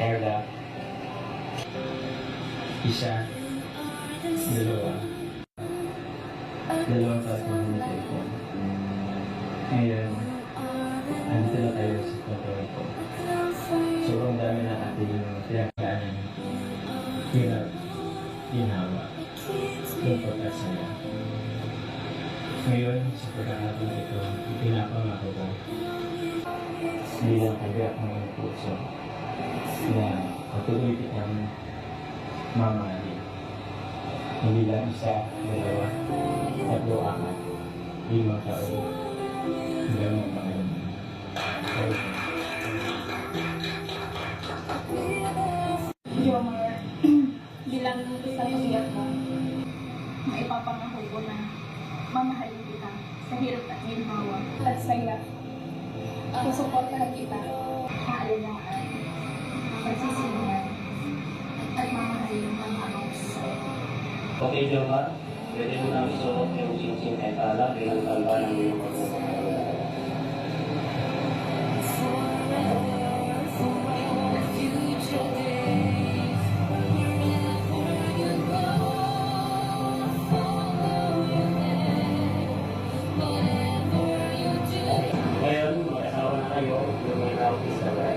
Carla. Isa. Dalawa. Dalawang taas na ng cellphone. Ngayon, andito na tayo sa control ko. Sobrang dami na ating pinagkaanan. Hirap, ginawa, yung pagkasaya. Ngayon, sa pagkakataon ito, pinapangako ko bilang kagaya ng iyong puso patuloy kitang mamahalin. Hindi lang isa, dalawa, tatlo, apat, limang taon, hanggang magpakaroon. Okay. Jomar, bilang isang iyak mo, maipapangako ko na mamahalin kita sa hirap at ginhawa at saya. Susuportahan kita sa alinlangan, Pamilya ka, pwede mo namin suot yung singsing ay tala, pinagtampanan mo yung pagkakakalaga. Ngayon, mag-asawa na kayo, lumilaw sa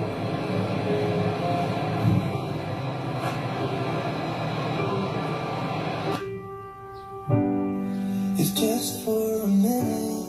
If just for a minute.